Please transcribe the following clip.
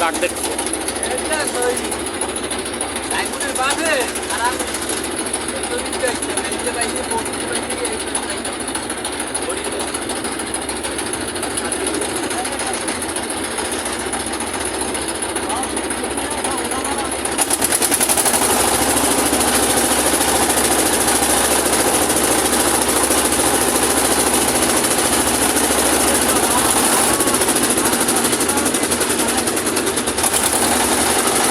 দাগ দেখছে বাঁধে আর